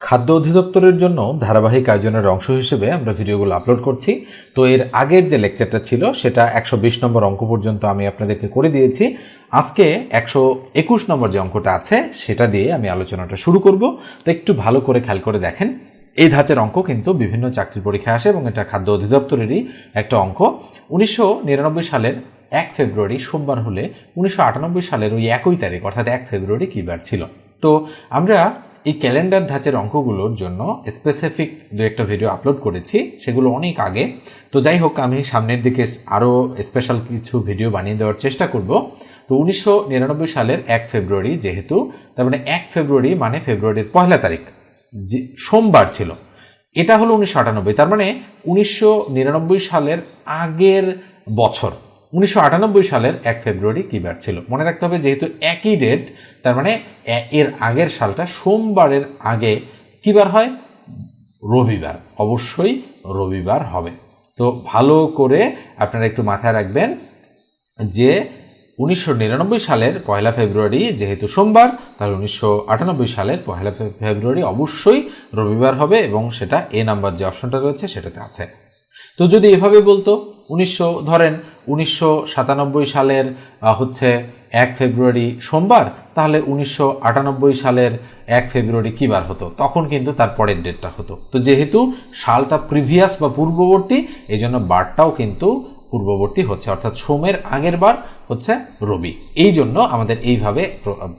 খাদ্য অধিদপ্তরের জন্য ধারাবাহিক আয়োজনের অংশ হিসেবে আমরা ভিডিওগুলো আপলোড করছি। তো এর আগের যে লেকচারটা ছিল, সেটা একশো বিশ নম্বর অঙ্ক পর্যন্ত আমি আপনাদেরকে করে দিয়েছি। আজকে একশো একুশ নম্বর যে অঙ্কটা আছে, সেটা দিয়ে আমি আলোচনাটা শুরু করব। তো একটু ভালো করে খেয়াল করে দেখেন, এই ধাঁচের অঙ্ক কিন্তু বিভিন্ন চাকরির পরীক্ষায় আসে এবং এটা খাদ্য অধিদপ্তরেরই একটা অঙ্ক। উনিশশো নিরানব্বই সালের এক ফেব্রুয়ারি, সোমবার হলে উনিশশো আটানব্বই সালের ওই একই তারিখ, অর্থাৎ এক ফেব্রুয়ারি কী বার ছিল। তো আমরা এই ক্যালেন্ডার ধাঁচের অঙ্কগুলোর জন্য স্পেসিফিক দু একটা ভিডিও আপলোড করেছি, সেগুলো অনেক আগে। তো যাই হোক, আমি সামনের দিকে আরও স্পেশাল কিছু ভিডিও বানিয়ে দেওয়ার চেষ্টা করব। তো উনিশশো নিরানব্বই সালের এক ফেব্রুয়ারি যেহেতু, তার মানে এক ফেব্রুয়ারি মানে ফেব্রুয়ারির পয়লা তারিখ, যে সোমবার ছিল। এটা হলো উনিশশো আটানব্বই, তার মানে উনিশশো নিরানব্বই সালের আগের বছর। উনিশশো আটানব্বই সালের এক ফেব্রুয়ারি কী বার ছিল? মনে রাখতে হবে যেহেতু একই ডেট তার মানে এর আগের সালটা সোমবারের আগে কী বার হয়? রবিবার। অবশ্যই রবিবার হবে। তো ভালো করে আপনারা একটু মাথায় রাখবেন যে উনিশশো নিরানব্বই সালের পয়লা ফেব্রুয়ারি যেহেতু সোমবার, তাহলে উনিশশো আটানব্বই সালের পয়লা ফেব্রুয়ারি অবশ্যই রবিবার হবে এবং সেটা এ নাম্বার যে অপশনটা রয়েছে সেটাতে আছে। তো যদি এভাবে বলতো, উনিশশো ধরেন উনিশশো সাতানব্বই সালের হচ্ছে এক ফেব্রুয়ারি সোমবার, তাহলে উনিশশো আটানব্বই সালের এক ফেব্রুয়ারি কী বার হতো? তখন কিন্তু তার পরের ডেটটা হতো। তো যেহেতু সালটা প্রিভিয়াস বা পূর্ববর্তী এই জন্য বারটাও কিন্তু পূর্ববর্তী হচ্ছে। অর্থাৎ সোমের আগের বার হচ্ছে রবি। এই জন্য আমাদের এইভাবে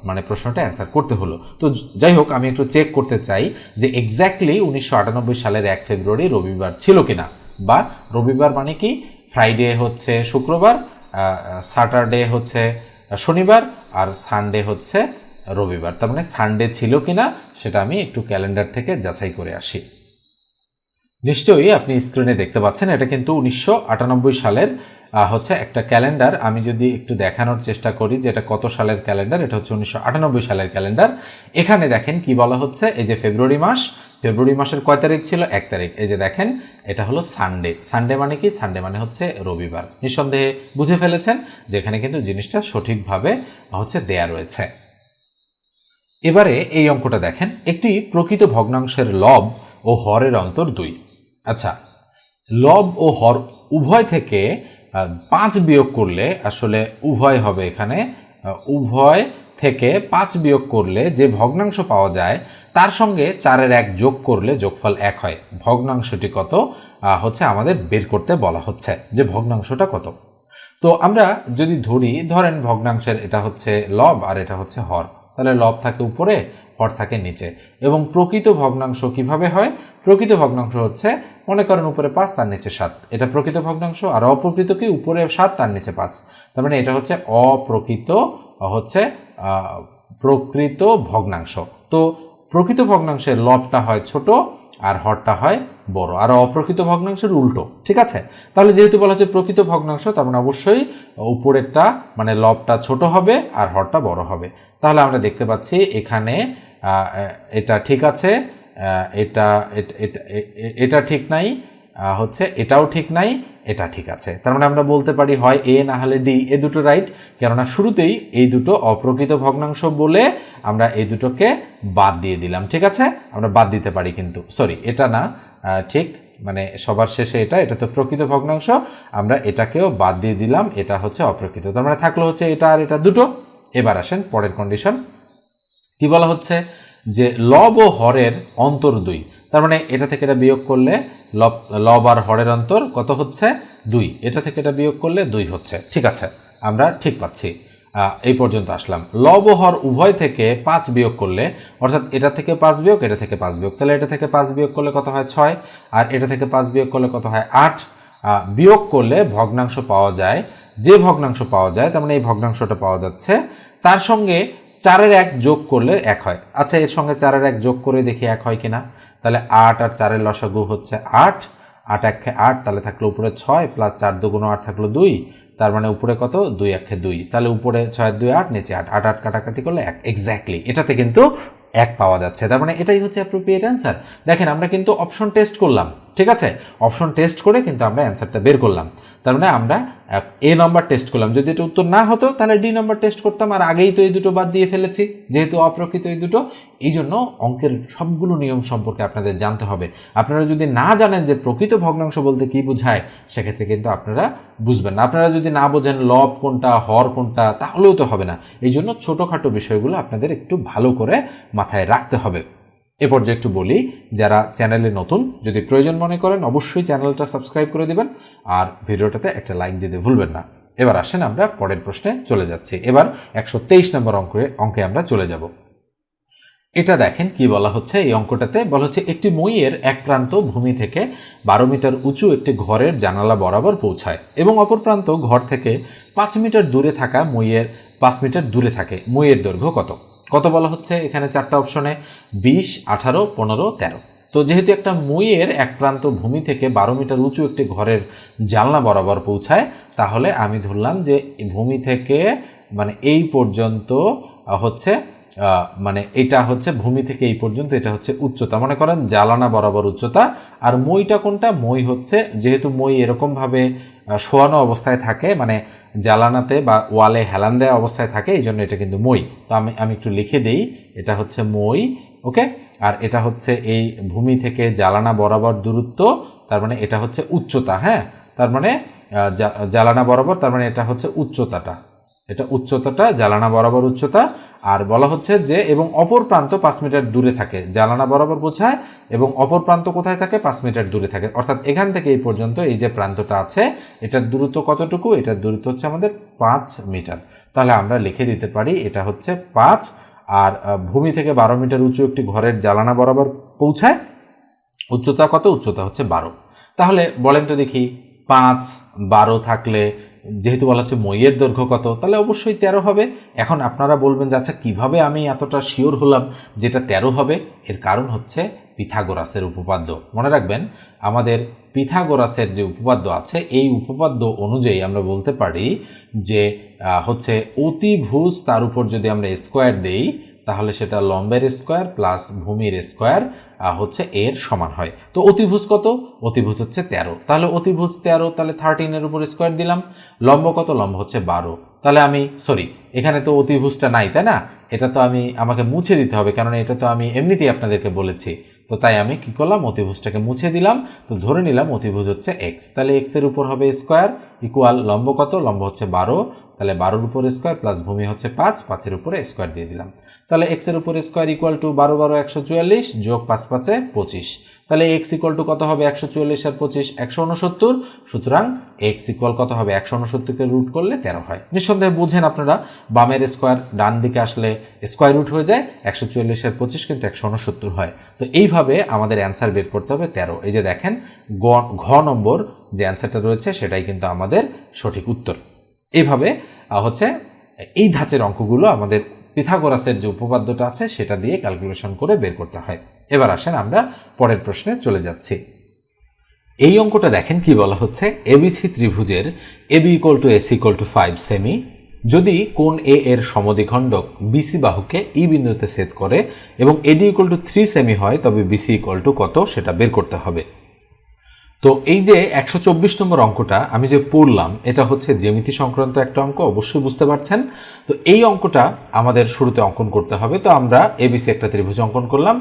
মানে প্রশ্নটা অ্যান্সার করতে হলো। তো যাই হোক, আমি একটু চেক করতে চাই যে এক্স্যাক্টলি উনিশশো আটানব্বই সালের এক ফেব্রুয়ারি রবিবার ছিল কিনা। বা রবিবার মানে কি? ফ্রাইডে হচ্ছে শুক্রবার স্যাটারডে হচ্ছে শনিবার আর সানডে হচ্ছে রবিবার। তার মানে সানডে ছিল কিনা সেটা আমি একটু ক্যালেন্ডার থেকে যাচাই করে আসি। নিশ্চয়ই আপনি স্ক্রিনে দেখতে পাচ্ছেন, এটা কিন্তু উনিশশো আটানব্বই সালের হচ্ছে একটা ক্যালেন্ডার আমি যদি একটু দেখানোর চেষ্টা করি যে এটা কত সালের ক্যালেন্ডার এটা হচ্ছে উনিশশো আটানব্বই সালের ক্যালেন্ডার এখানে দেখেন কি বলা হচ্ছে, এই যে ফেব্রুয়ারি মাস ফেব্রুয়ারি মাসের কয় তারিখ ছিল? এক তারিখ। এই যে দেখেন, এটা হলো সানডে সানডে মানে কি? সানডে মানে হচ্ছে রবিবার। নিঃসন্দেহে বুঝে ফেলেছেন যেখানে কিন্তু জিনিসটা সঠিকভাবে হচ্ছে দেয়া রয়েছে। এবারে এই অঙ্কটা দেখেন। একটি প্রকৃত ভগ্নাংশের লব ও হরের অন্তর দুই। আচ্ছা লব ও হর উভয় থেকে পাঁচ বিয়োগ করলে আসলে উভয় হবে এখানে উভয় থেকে পাঁচ বিয়োগ করলে যে ভগ্নাংশ পাওয়া যায় তার সঙ্গে চারের এক যোগ করলে যোগফল এক হয়। ভগ্নাংশটি কত? হচ্ছে আমাদের বের করতে বলা হচ্ছে যে ভগ্নাংশটা কত। তো আমরা যদি ধরি, ধরেন ভগ্নাংশের এটা হচ্ছে লব আর এটা হচ্ছে হর। তাহলে লব থাকে উপরে, হর থাকে নিচে। এবং প্রকৃত ভগ্নাংশ কীভাবে হয়? প্রকৃত ভগ্নাংশ হচ্ছে, মনে করেন উপরে পাঁচ, তার নিচে সাত। এটা প্রকৃত ভগ্নাংশ আর অপ্রকৃত কি? উপরে সাত, তার নিচে পাঁচ। তার মানে এটা হচ্ছে অপ্রকৃত, হচ্ছে প্রকৃত ভগ্নাংশ। তো প্রকৃত ভগ্নাংশের লবটা হয় ছোট আর হরটা হয় বড়। আর অপ্রকৃত ভগ্নাংশের উল্টো। ঠিক আছে? তাহলে যেহেতু বলা হচ্ছে প্রকৃত ভগ্নাংশ, তার মানে অবশ্যই উপরেরটা মানে লবটা ছোট হবে আর হরটা বড় হবে। তাহলে আমরা দেখতে পাচ্ছি এখানে এটা ঠিক আছে এটা এটা ঠিক নাই হচ্ছে এটাও ঠিক নাই, এটা ঠিক আছে। তার মানে আমরা বলতে পারি হয় এ না হলে ডি। এ দুটো রাইট। কেননা শুরুতেই এই দুটো অপ্রকৃত ভগ্নাংশ বলে আমরা এই দুটোকে বাদ দিয়ে দিলাম, ঠিক আছে? আমরা বাদ দিতে পারি কিন্তু সরি এটা না ঠিক মানে সবার শেষে এটা এটা তো প্রকৃত ভগ্নাংশ, আমরা এটাকেও বাদ দিয়ে দিলাম, এটা হচ্ছে অপ্রকৃত। তার মানে থাকল হচ্ছে এটা আর এটা দুটো। এবার আসেন পরের কন্ডিশন কি বলা হচ্ছে? যে লব ও হরের অন্তর দুই। তার মানে এটা থেকে এটা বিয়োগ করলে লব লব আর হরের অন্তর কত হচ্ছে? দুই। এটা থেকে এটা বিয়োগ করলে দুই হচ্ছে। ঠিক আছে, আমরা ঠিক পাচ্ছি। এই পর্যন্ত আসলাম। লব হর উভয় থেকে পাঁচ বিয়োগ করলে, অর্থাৎ এটা থেকে পাঁচ বিয়োগ, এটা থেকে পাঁচ বিয়োগ। তাহলে এটা থেকে পাঁচ বিয়োগ করলে কত হয়? ছয়। আর এটা থেকে পাঁচ বিয়োগ করলে কত হয়? আট। বিয়োগ করলে ভগ্নাংশ পাওয়া যায়। যে ভগ্নাংশ পাওয়া যায়, তার মানে এই ভগ্নাংশটা পাওয়া যাচ্ছে, তার সঙ্গে চারের এক যোগ করলে এক হয়। আচ্ছা এর সঙ্গে চারের এক যোগ করে দেখি এক হয় কিনা। তাহলে আট আর চারের লসাগু হচ্ছে আট। আট একে আট তাহলে থাকল উপরে ছয় প্লাস চার দুগুণ আট থাকল দুই। তার মানে উপরে কত? দুই একে দুই। তাহলে উপরে ছয়, দুই, আট, নিচে আট। আট আট কাটাকাটি করলে এক। এক্স্যাক্টলি এটাতে কিন্তু এক পাওয়া যাচ্ছে। তার মানে এটাই হচ্ছে অ্যাপ্রোপ্রিয়েট অ্যান্সার দেখেন, আমরা কিন্তু অপশন টেস্ট করলাম। ঠিক আছে? অপশন টেস্ট করে কিন্তু আমরা অ্যান্সারটা বের করলাম। তার মানে আমরা এ নম্বর টেস্ট করলাম। যদি এটা উত্তর না হতো, তাহলে ডি নম্বর টেস্ট করতাম। আর আগেই তো এই দুটো বাদ দিয়ে ফেলেছি, যেহেতু অপ্রকৃত এই দুটো। এই জন্য অঙ্কের সবগুলো নিয়ম সম্পর্কে আপনাদের জানতে হবে। আপনারা যদি না জানেন যে প্রকৃত ভগ্নাংশ বলতে কি বোঝায়, সেক্ষেত্রে কিন্তু আপনারা বুঝবেন না। আপনারা যদি না বোঝেন লব কোনটা, হর কোনটা, তাহলেও তো হবে না। এই জন্য ছোটোখাটো বিষয়গুলো আপনাদের একটু ভালো করে মাথায় রাখতে হবে। এ পর্যায়ে একটু বলি, যারা চ্যানেলে নতুন, যদি প্রয়োজন মনে করেন, অবশ্যই চ্যানেলটা সাবস্ক্রাইব করে দেবেন, আর ভিডিওটাতে একটা লাইক দিতে ভুলবেন না। এবার আসেন আমরা পরের প্রশ্নে চলে যাচ্ছি। এবার একশো তেইশ নম্বর অঙ্কে অঙ্কে আমরা চলে যাব। এটা দেখেন কি বলা হচ্ছে, এই অঙ্কটাতে বলা হচ্ছে, একটি মইয়ের এক প্রান্ত ভূমি থেকে বারো মিটার উঁচু একটি ঘরের জানালা বরাবর পৌঁছায় এবং অপর প্রান্ত ঘর থেকে পাঁচ মিটার দূরে থাকা মইয়ের, পাঁচ মিটার দূরে থাকে, মইয়ের দৈর্ঘ্য কত? কত বলা হচ্ছে? এখানে চারটা অপশনে বিশ, আঠারো, পনেরো, তেরো। তো যেহেতু একটা মইয়ের এক প্রান্ত ভূমি থেকে বারো মিটার উঁচু একটি ঘরের জানলা বরাবর পৌঁছায়, তাহলে আমি ধরলাম যে ভূমি থেকে মানে এই পর্যন্ত হচ্ছে মানে এটা হচ্ছে ভূমি থেকে এই পর্যন্ত, এটা হচ্ছে উচ্চতা। মনে করেন, জ্বালানা বরাবর উচ্চতা। আর মইটা কোনটা? মই হচ্ছে, যেহেতু মই এরকমভাবে শোয়ানো অবস্থায় থাকে মানে জ্বালানাতে বা ওয়ালে হেলান দেওয়া অবস্থায় থাকে, এই জন্য এটা কিন্তু মই। তো আমি আমি একটু লিখে দেই, এটা হচ্ছে মই, ওকে? আর এটা হচ্ছে এই ভূমি থেকে জ্বালানা বরাবর দূরত্ব, তার মানে এটা হচ্ছে উচ্চতা হ্যাঁ? তার মানে জ্বালানা বরাবর, তার মানে এটা হচ্ছে উচ্চতাটা। এটা উচ্চতাটা, জ্বালানা বরাবর উচ্চতা আর বলা হচ্ছে যে, এবং অপর প্রান্ত পাঁচ মিটার দূরে থাকে। জ্বালানা বরাবর বোঝায়, এবং অপর প্রান্ত কোথায় থাকে? পাঁচ মিটার দূরে থাকে। অর্থাৎ এখান থেকে এই পর্যন্ত এই যে প্রান্তটা আছে, এটার দূরত্ব কতটুকু? এটার দূরত্ব হচ্ছে আমাদের পাঁচ মিটার। তাহলে আমরা লিখে দিতে পারি, এটা হচ্ছে পাঁচ। আর ভূমি থেকে বারো মিটার উঁচু একটি ঘরের জ্বালানা বরাবর পৌঁছায়। উচ্চতা কত? উচ্চতা হচ্ছে বারো। তাহলে বলেন তো দেখি, পাঁচ, বারো থাকলে যেহেতু বলা হচ্ছে মইয়ের দৈর্ঘ্য কত, তাহলে অবশ্যই তেরো হবে। এখন আপনারা বলবেন যে আচ্ছা কীভাবে আমি এতটা শিওর হলাম যেটা তেরো হবে? এর কারণ হচ্ছে পিথাগোরাসের উপপাদ্য। মনে রাখবেন, আমাদের পিথাগোরাসের যে উপপাদ্য আছে, এই উপপাদ্য অনুযায়ী আমরা বলতে পারি যে হচ্ছে অতিভুজ তার উপর যদি আমরা স্কোয়ার দেই, তাহলে সেটা লম্বের স্কোয়ার প্লাস ভূমির স্কোয়ার হচ্ছে এর সমান হয়। তো অতিভুজ কত? অতিভুজ হচ্ছে তেরো। তাহলে অতিভুজ তেরো, তাহলে থার্টিনের উপর স্কোয়ার দিলাম। লম্ব কত? লম্ব হচ্ছে বারো। তাহলে আমি সরি এখানে তো অতিভুজটা নাই, তাই না? এটা তো আমি, আমাকে মুছে দিতে হবে কারণ এটা তো আমি এমনিতেই আপনাদেরকে বলেছি। তো তাই আমি কি করলাম? অতিভুজটাকে মুছে দিলাম। তো ধরে নিলাম অতিভুজ হচ্ছে এক্স তাহলে এক্সের উপর হবে স্কোয়ার ইকুয়াল লম্ব কত? লম্ব হচ্ছে বারো। তাহলে বারোর উপর স্কোয়ার প্লাস ভূমি হচ্ছে পাঁচ, পাঁচের উপরে স্কোয়ার দিয়ে দিলাম। তাহলে এক্সের উপর স্কোয়ার ইকুয়াল টু বারো বারো, একশো চুয়াল্লিশ যোগ পাঁচ, পাঁচে পঁচিশ। তাহলে এক্স ইকুয়াল টু কত হবে? একশো চুয়াল্লিশ আর পঁচিশ, একশো উনসত্তর। সুতরাং এক্স ইকুয়াল কত হবে? একশো উনসত্তরকে রুট করলে তেরো হয়। নিঃসন্দেহে বুঝেন আপনারা, বামের স্কোয়ার ডান দিকে আসলে স্কোয়ার রুট হয়ে যায়, একশো চুয়াল্লিশ আর পঁচিশ কিন্তু একশো উনসত্তর হয়। তো এইভাবে আমাদের অ্যান্সার বের করতে হবে তেরো। এই যে দেখেন ঘ নম্বর যে অ্যান্সারটা রয়েছে, সেটাই কিন্তু আমাদের সঠিক উত্তর। এইভাবে আহ, হচ্ছে এই ধাঁচের অঙ্কগুলো আমাদের পিথাগোরাসের যে উপপাদ্যটা আছে সেটা দিয়ে ক্যালকুলেশন করে বের করতে হয়। এবার আসেন আমরা পরের প্রশ্নে চলে যাচ্ছি। এই অঙ্কটা দেখেন কি বলা হচ্ছে? এবিসি ত্রিভুজের AB equal to S equal to five semi যদি কোন এ এর সমদ্বিখণ্ডক বিসি বাহুকে ই বিন্দুতে ছেদ করে এবং এডি ইকুয়াল টু থ্রি সেমি হয় তবে বিসি ইকুয়াল টু কত সেটা বের করতে হবে। তো এই যে একশো চব্বিশ নম্বর অঙ্কটা আমি যে পড়লাম, এটা হচ্ছে জ্যামিতি সংক্রান্ত একটা অঙ্ক, অবশ্যই বুঝতে পারছেন। তো এই অঙ্কটা আমাদের শুরুতে অঙ্কন করতে হবে। তো আমরা এবিসি একটা ত্রিভুজ অঙ্কন করলাম।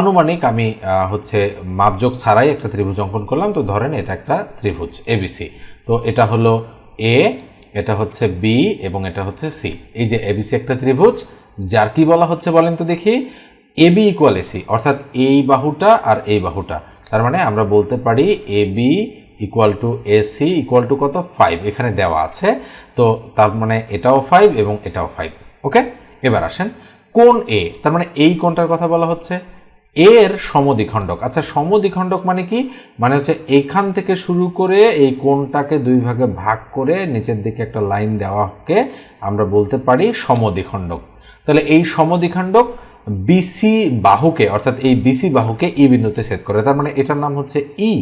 আনুমানিক আমি হচ্ছে মাপযোগ ছাড়াই একটা ত্রিভুজ অঙ্কন করলাম। তো ধরেন এটা একটা ত্রিভুজ, এবিসি। তো এটা হলো এ, এটা হচ্ছে বি এবং এটা হচ্ছে সি। এই যে এবিসি একটা ত্রিভুজ, যার কি বলা হচ্ছে বলেন তো দেখি? এবি ইকুয়াল এসি অর্থাৎ এই বাহুটা আর এই বাহুটা। তার মানে আমরা বলতে পারি A B equal to AC equal to কত? ফাইভ এখানে দেওয়া আছে। তো তার মানে এটাও ফাইভ এবং এটাও ফাইভ ওকে এবার আসেন কোন এ তার মানে এই কোনটার কথা বলা হচ্ছে। এর সমদ্বিখণ্ডক আচ্ছা সমদ্বিখণ্ডক মানে কি? মানে হচ্ছে এইখান থেকে শুরু করে এই কোণটাকে দুই ভাগে ভাগ করে নিচের দিকে একটা লাইন দেওয়াকে আমরা বলতে পারি সমদ্বিখণ্ডক। তাহলে এই সমদ্বিখণ্ডক বিসি বাহুকে, অর্থাৎ এই বিসি বাহুকে ই বিন্দুতে ছেদ করে। তার মানে এটার নাম হচ্ছে ই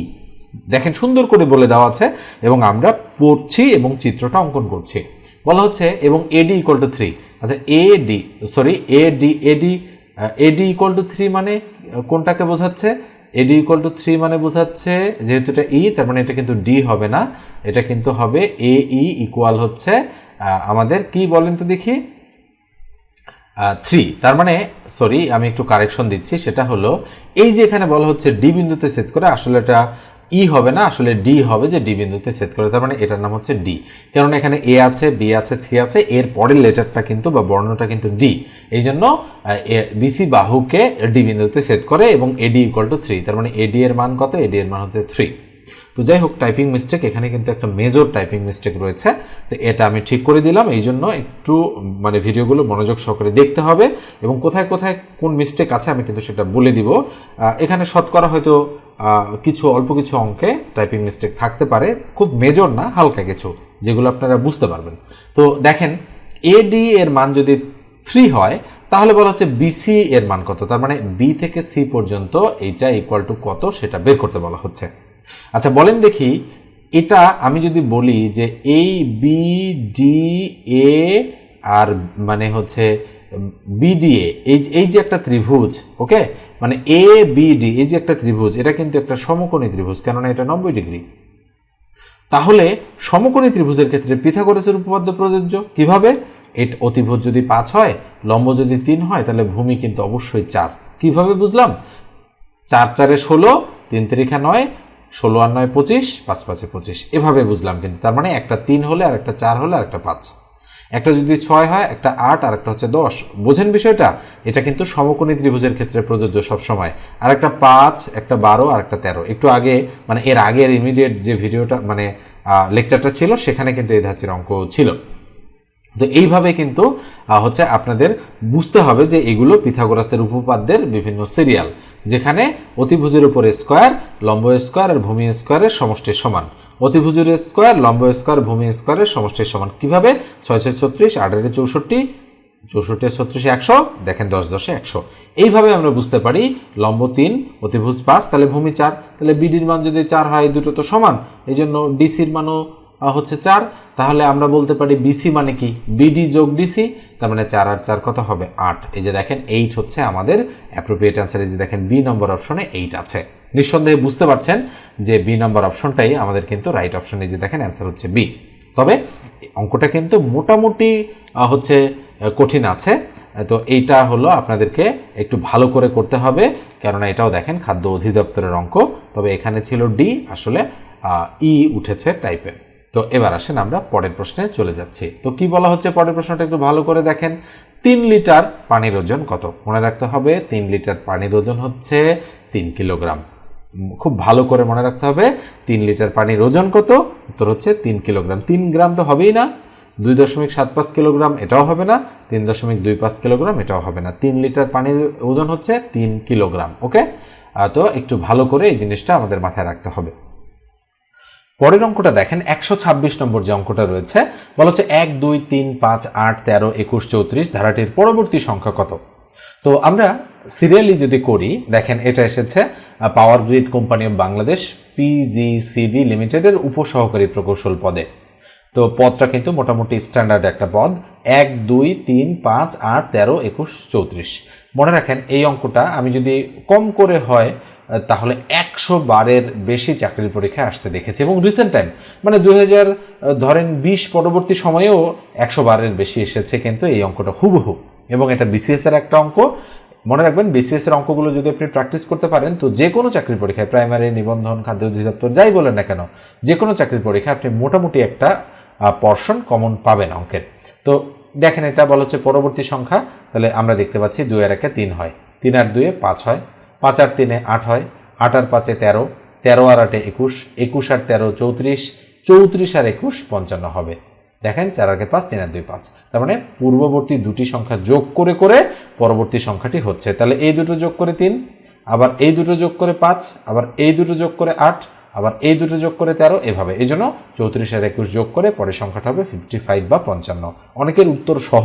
দেখেন সুন্দর করে বলে দেওয়া আছে এবং আমরা পড়ছি এবং চিত্রটা অঙ্কন করছি। বলা হচ্ছে এবং এডি ইকুয়াল টু থ্রি আচ্ছা A D sorry A D AD AD equal to three মানে কোনটাকে বোঝাচ্ছে? এডি ইকুয়াল টু থ্রি মানে বোঝাচ্ছে, যেহেতু এটা ই তার মানে এটা কিন্তু ডি হবে না। এটা কিন্তু হবে এ ই ইকুয়াল হচ্ছে আমাদের কি বলেন তো দেখি? থ্রি তার মানে সরি আমি একটু কারেকশন দিচ্ছি। সেটা হলো, এই যে এখানে বলা হচ্ছে ডি বিন্দুতে সেট করে, আসলে এটা ই হবে না, আসলে ডি হবে যে ডি বিন্দুতে সেট করে। তার মানে এটার নাম হচ্ছে ডি কারণ এখানে এ আছে বি আছে সি আছে, এর পরের লেটারটা কিন্তু বা বর্ণটা কিন্তু ডি এই জন্য বিসি বাহুকে ডি বিন্দুতে সেট করে এবং এডি ইকুয়াল টু থ্রি তার মানে এডি এর মান কত? এডি এর মান হচ্ছে থ্রি তো যাই হোক টাইপিং মিস্টেক এখানে কিন্তু একটা মেজর টাইপিং মিস্টেক রয়েছে। তো এটা আমি ঠিক করে দিলাম, এই জন্য একটু মানে ভিডিওগুলো মনোযোগ সহকারে দেখতে হবে এবং কোথায় কোথায় কোন মিস্টেক আছে আমি কিন্তু সেটা বলে দিব। এখানে শতকরা হয়তো কিছু, অল্প কিছু অঙ্কে টাইপিং মিস্টেক থাকতে পারে, খুব মেজর না, হালকা কিছু, যেগুলো আপনারা বুঝতে পারবেন। তো দেখেন এডি এর মান যদি থ্রি হয়, তাহলে বলা হচ্ছে বিসি এর মান কত? তার মানে বি থেকে সি পর্যন্ত এইটা ইকুয়াল টু কত সেটা বের করতে বলা হচ্ছে। আচ্ছা বলেন দেখি এটা আমি যদি বলি যে এই বি ডি এ আর মানে হচ্ছে বিডিএ এই এই যে একটা ত্রিভুজ, ওকে? মানে এ বিডি এই যে একটা ত্রিভুজ, এটা কিন্তু একটা সমকোণী ত্রিভুজ, কেননা এটা নব্বই ডিগ্রি। তাহলে সমকোণী ত্রিভুজের ক্ষেত্রে পিথাগোরাসের উপপাদ্য প্রযোজ্য। কীভাবে? এট, অতিভুজ যদি পাঁচ হয়, লম্ব যদি তিন হয়, তাহলে ভূমি কিন্তু অবশ্যই চার। কীভাবে বুঝলাম? চার, চারে ষোলো, তিন তিরিখা নয় ষোলো আর নয় পঁচিশ, পাঁচ পাঁচে পঁচিশ। এভাবে বুঝলাম কিন্তু, তার মানে একটা তিন হলে আর একটা চার হলে আর একটা পাঁচ। একটা যদি ছয় হয়, একটা আট আর একটা হচ্ছে দশ। বোঝেন বিষয়টা? এটা কিন্তু সমকোণী ত্রিভুজের ক্ষেত্রে প্রযোজ্য সবসময়। আর একটা পাঁচ, একটা বারো আর একটা তেরো। একটু আগে মানে এর আগের ইমিডিয়েট যে ভিডিওটা মানে লেকচারটা ছিল, সেখানে কিন্তু এই ধাঁচের অঙ্ক ছিল। তো এইভাবে কিন্তু হচ্ছে আপনাদের বুঝতে হবে যে এগুলো পিথাগোরাসের উপপাদ্যের বিভিন্ন সিরিয়াল যেখানে অতিভুজের উপরে স্কোয়ার, লম্ব স্কোয়ার আর ভূমি স্কোয়ারের সমষ্টির সমান। অতিভুজের স্কোয়ার, লম্ব স্কোয়ার, ভূমি স্কোয়ারের সমষ্টির সমান। কীভাবে? ছয় ছয় ছত্রিশ, আঠারো চৌষট্টি চৌষট্টি ছত্রিশ একশো, দেখেন দশ দশে একশো। এইভাবে আমরা বুঝতে পারি, লম্ব তিন, অতিভুজ পাঁচ, তাহলে ভূমি চার। তাহলে বিডির মান যদি চার হয়, দুটো তো সমান। এই জন্য ডিসির মানও হচ্ছে চার। তাহলে আমরা বলতে পারি বিসি মানে কি? বিডি যোগ ডিসি তার মানে চার আর চার কত হবে? আট। এই যে দেখেন এইট হচ্ছে আমাদের অ্যাপ্রোপ্রিয়েট অ্যান্সার এই যে দেখেন বি নম্বর অপশনে এইট আছে। নিঃসন্দেহে বুঝতে পারছেন যে বি নম্বর অপশনটাই আমাদের কিন্তু রাইট অপশন যে দেখেন অ্যান্সার হচ্ছে বি তবে অঙ্কটা কিন্তু মোটামুটি হচ্ছে কঠিন আছে। তো এইটা হলো আপনাদেরকে একটু ভালো করে করতে হবে, কেননা এটাও দেখেন, খাদ্য অধিদপ্তরের অঙ্ক। তবে এখানে ছিল ডি আসলে ই উঠেছে টাইপের তো এবার আসেন আমরা পরের প্রশ্নে চলে যাচ্ছি। তো কি বলা হচ্ছে? পরের প্রশ্নটা একটু ভালো করে দেখেন। তিন লিটার পানির ওজন কত? মনে রাখতে হবে, তিন লিটার পানির ওজন হচ্ছে তিন কিলোগ্রাম। খুব ভালো করে মনে রাখতে হবে, তিন লিটার পানির ওজন কত? উত্তর হচ্ছে তিন কিলোগ্রাম। তিন গ্রাম তো হবেই না। দুই দশমিক সাত পাঁচ কিলোগ্রাম এটাও হবে না। তিন দশমিক দুই পাঁচ কিলোগ্রাম এটাও হবে না। তিন লিটার পানির ওজন হচ্ছে তিন কিলোগ্রাম, ওকে? তো একটু ভালো করে এই জিনিসটা আমাদের মাথায় রাখতে হবে। পরের অঙ্কটা দেখেন, একশো ছাব্বিশ নম্বর যে অঙ্কটা রয়েছে, বলা হচ্ছে এক, দুই, তিন, পাঁচ, আট, তেরো, একুশ, চৌত্রিশ, ধারাটির পরবর্তী সংখ্যা কত? তো আমরা সিরিয়ালি যদি করি, দেখেন এটা এসেছে power grid company of Bangladesh PGCB লিমিটেডের উপসহকারী প্রকৌশল পদে। তো পদটা কিন্তু মোটামুটি স্ট্যান্ডার্ড একটা পদ, এক, দুই, তিন, পাঁচ, আট, তেরো, একুশ, চৌত্রিশ। মনে রাখেন, এই অঙ্কটা আমি যদি কম করে হয় তাহলে একশো বারের বেশি চাকরির পরীক্ষায় আসতে দেখেছি। এবং রিসেন্ট টাইম মানে দুই হাজার ধরেন বিশ পরবর্তী সময়েও একশো বারের বেশি এসেছে কিন্তু এই অঙ্কটা হুবহু। এবং এটা বিসিএস এর একটা অঙ্ক। মনে রাখবেন বিসিএস এর অঙ্কগুলো যদি আপনি প্র্যাকটিস করতে পারেন, তো যে কোনো চাকরির পরীক্ষায় প্রাইমারি নিবন্ধন, খাদ্য অধিদপ্তর, যাই বলেন না কেন, যে কোনো চাকরির পরীক্ষায় আপনি মোটামুটি একটা পর্শন কমন পাবেন অঙ্কের। তো দেখেন এটা বলা হচ্ছে পরবর্তী সংখ্যা, তাহলে আমরা দেখতে পাচ্ছি দুই আর একে তিন হয়। তিন আর দুয়ে পাঁচ হয়। পাঁচ আর তিনে আট হয়, আট আর পাঁচে তেরো তেরো আর আটে একুশ একুশ আর তেরো চৌত্রিশ চৌত্রিশ আর একুশ পঞ্চান্ন হবে। দেখেন চার আগে পাঁচ, তিন আর দুই পাঁচ। তার মানে পূর্ববর্তী দুটি সংখ্যা যোগ করে করে পরবর্তী সংখ্যাটি হচ্ছে। তাহলে এই দুটো যোগ করে তিন, আবার এই দুটো যোগ করে পাঁচ, আবার এই দুটো যোগ করে আট, আবার এই দুটো যোগ করে তেরো এভাবে। এই জন্য চৌত্রিশ আর একুশ যোগ করে পরের সংখ্যাটা হবে ফিফটি ফাইভ বা পঞ্চান্ন। অনেকের উত্তর সহ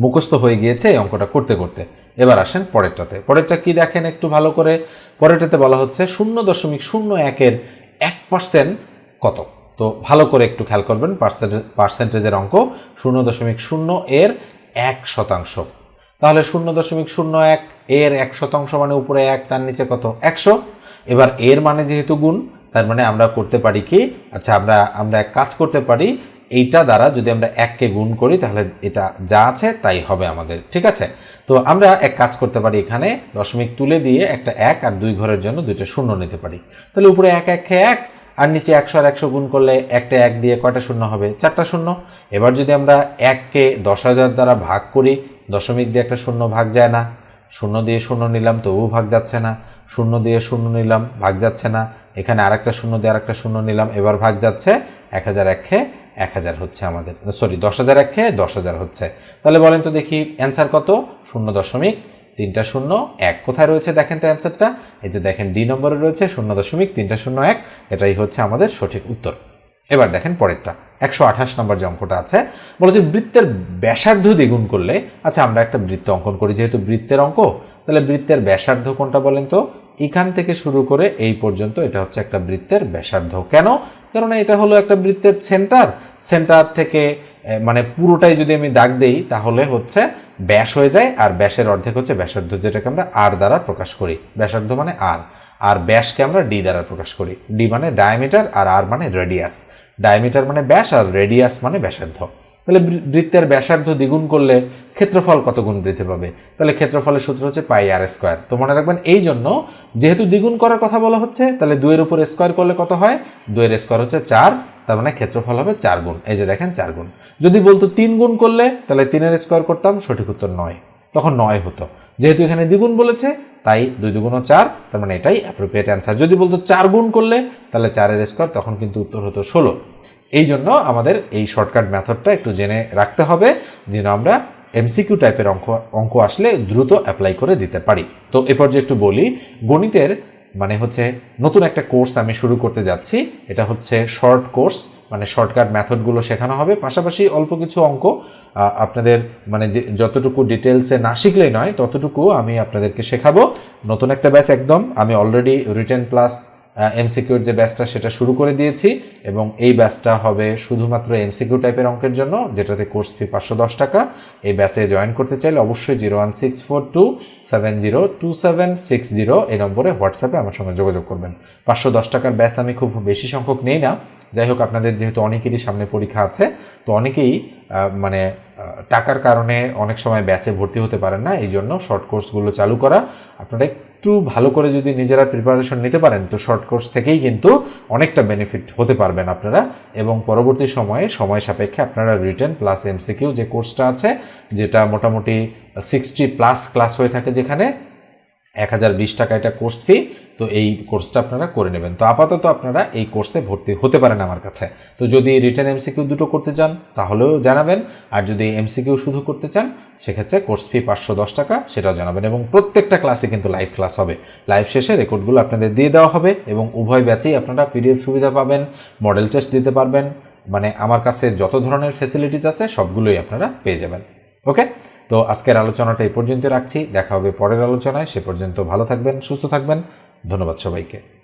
মুখস্থ হয়ে গিয়েছে এই অঙ্কটা করতে করতে। এবার আসেন পরেরটাতে। পরেরটা কি দেখেন একটু ভালো করে? পরেরটাতে বলা হচ্ছে শূন্য দশমিক শূন্য একের এক পার্সেন্ট কত? তো ভালো করে একটু খেয়াল করবেন পার্সেন্টেজ পার্সেন্টেজের অঙ্ক। শূন্য দশমিক শূন্য এর এক শতাংশ। তাহলে শূন্য দশমিক শূন্য এক এর এক শতাংশ মানে উপরে এক, তার নিচে কত? একশো। এবার এর মানে যেহেতু গুণ, তার মানে আমরা করতে পারি কি? আচ্ছা আমরা আমরা এক কাজ করতে পারি এইটা দ্বারা যদি আমরা এককে গুণ করি, তাহলে এটা যা আছে তাই হবে আমাদের, ঠিক আছে? তো আমরা এক কাজ করতে পারি এখানে, দশমিক তুলে দিয়ে একটা এক আর দুই ঘরের জন্য দুইটা শূন্য নিতে পারি। তাহলে উপরে এক এক এক, আর নিচে একশো আর একশো গুণ করলে একটা এক দিয়ে কয়টা শূন্য হবে? চারটা শূন্য। এবার যদি আমরা এককে দশ হাজার দ্বারা ভাগ করি, দশমিক দিয়ে একটা শূন্য ভাগ যায় না। শূন্য দিয়ে শূন্য নিলাম, তবুও ভাগ যাচ্ছে না। শূন্য দিয়ে শূন্য নিলাম, ভাগ যাচ্ছে না। এখানে আরেকটা শূন্য দিয়ে আরেকটা শূন্য নিলাম, এবার ভাগ যাচ্ছে এক হাজার এক এক হাজার হচ্ছে আমাদের সরি দশ হাজার এক খেয়ে দশ হাজার হচ্ছে। তাহলে বলেন তো দেখি অ্যান্সার কত? শূন্য দশমিক তিনটা শূন্য এক। কোথায় রয়েছে? দেখেন তো অ্যান্সারটা এই যে দেখেন ডি নম্বরে রয়েছে শূন্য দশমিক তিনটা শূন্য এক। এটাই হচ্ছে আমাদের সঠিক উত্তর। এবার দেখেন পরেরটা। একশো আঠাশ নম্বর যে অঙ্কটা আছে, বলেছে বৃত্তের ব্যাসার্ধ দ্বিগুণ করলে আচ্ছা আমরা একটা বৃত্ত অঙ্কন করি, যেহেতু বৃত্তের অঙ্ক, তাহলে বৃত্তের ব্যাসার্ধ কোনটা বলেন তো? এখান থেকে শুরু করে এই পর্যন্ত এটা হচ্ছে একটা বৃত্তের ব্যাসার্ধ। কেন? কারণ এটা হলো একটা বৃত্তের সেন্টার সেন্টার থেকে মানে পুরোটাই যদি আমি দাগ দেই, তাহলে হচ্ছে ব্যাস হয়ে যায়, আর ব্যাসের অর্ধেক হচ্ছে ব্যাসার্ধ, যেটাকে আমরা আর দ্বারা প্রকাশ করি। ব্যাসার্ধ মানে আর আর ব্যাসকে আমরা ডি দ্বারা প্রকাশ করি। ডি মানে ডায়ামিটার আর আর মানে রেডিয়াস ডায়ামিটার মানে ব্যাস, আর রেডিয়াস মানে ব্যাসার্ধ। তাহলে বৃত্তের ব্যাসার্ধ দ্বিগুণ করলে ক্ষেত্রফল কত গুণ বৃদ্ধি পাবে? তাহলে ক্ষেত্রফলের সূত্র হচ্ছে পাই আর স্কোয়ার তো মনে রাখবেন, এই জন্য যেহেতু দ্বিগুণ করার কথা বলা হচ্ছে, তাহলে দুইয়ের উপর স্কোয়ার করলে কত হয়? দুইয়ের স্কোয়ার হচ্ছে চার তার মানে ক্ষেত্রফল হবে চার গুণ। এই যে দেখেন, চার গুণ। যদি বলতো তিন গুণ করলে, তাহলে তিনের স্কোয়ার করতাম, সঠিক উত্তর নয়। তখন নয় হতো। যেহেতু এখানে দ্বিগুণ বলেছে, তাই দুই দুগুণ চার, তার মানে এটাই অ্যাপ্রোপ্রিয়েট অ্যান্সার যদি বলতো চার গুণ করলে, তাহলে চারের স্কোয়ার তখন কিন্তু উত্তর হতো ষোলো। এই জন্য আমাদের এই শর্টকাট মেথডটা একটু জেনে রাখতে হবে, যেন আমরা এমসিকিউ টাইপের অঙ্ক অঙ্ক আসলে দ্রুত অ্যাপ্লাই করে দিতে পারি। তো এরপর যে একটু বলি, গণিতের মানে হচ্ছে নতুন একটা কোর্স আমি শুরু করতে যাচ্ছি। এটা হচ্ছে শর্ট কোর্স মানে শর্টকাট মেথডগুলো শেখানো হবে। পাশাপাশি অল্প কিছু অঙ্ক আপনাদের মানে যে যতটুকু ডিটেলসে না শিখলেই নয়, ততটুকু আমি আপনাদেরকে শেখাবো। নতুন একটা ব্যাস একদম, আমি অলরেডি রিটেন প্লাস এমসিকিউর যে ব্যাচটা সেটা শুরু করে দিয়েছি এবং এই ব্যাচটা হবে শুধুমাত্র এমসিকিউ টাইপের অঙ্কের জন্য, যেটাতে কোর্স ফি পাঁচশো দশ টাকা। এই ব্যাচে জয়েন করতে চাইলে অবশ্যই zero one six four two seven zero two seven six zero এই নম্বরে হোয়াটসঅ্যাপে আমার সঙ্গে যোগাযোগ করবেন। পাঁচশো দশ টাকার ব্যাচ আমি খুব বেশি সংখ্যক নেই না। যাই হোক, আপনাদের যেহেতু অনেকেরই সামনে পরীক্ষা আছে, তো অনেকেই মানে টাকার কারণে অনেক সময় ব্যাচে ভর্তি হতে পারেন না এই জন্য শর্ট কোর্সগুলো চালু করা। আপনারা একটু ভালো করে যদি নিজেরা প্রিপারেশন নিতে পারেন, তো শর্ট কোর্স থেকেই কিন্তু অনেকটা বেনিফিট হতে পারবেন আপনারা। এবং পরবর্তী সময়ে, সময় সাপেক্ষে আপনারা রিটার্ন প্লাস এমসিকিউ যে কোর্সটা আছে, যেটা মোটামুটি সিক্সটি প্লাস ক্লাস হয়ে থাকে যেখানে, এক হাজার বিশ টাকা এটা কোর্স ফি তো এই কোর্সটা আপনারা করে নেবেন। তো আপাতত আপনারা এই কোর্সে ভর্তি হতে পারেন আমার কাছে। তো যদি রিটার্ন এমসিকিউ দুটো করতে চান, তাহলেও জানাবেন। আর যদি এমসিকিউ শুধু করতে চান সেক্ষেত্রে কোর্স ফি পাঁচশো দশ টাকা, সেটাও জানাবেন। এবং প্রত্যেকটা ক্লাসে কিন্তু লাইভ ক্লাস হবে। লাইভ শেষে রেকর্ডগুলো আপনাদের দিয়ে দেওয়া হবে এবং উভয় ব্যাচেই আপনারা পিডিএফ সুবিধা পাবেন মডেল টেস্ট দিতে পারবেন। মানে আমার কাছে যত ধরনের ফেসিলিটিস আছে, সবগুলোই আপনারা পেয়ে যাবেন। ওকে তো আজকের আলোচনাটা এই পর্যন্ত রাখছি। দেখা হবে পরের আলোচনায়। সে পর্যন্ত ভালো থাকবেন, সুস্থ থাকবেন। ধন্যবাদ সবাইকে।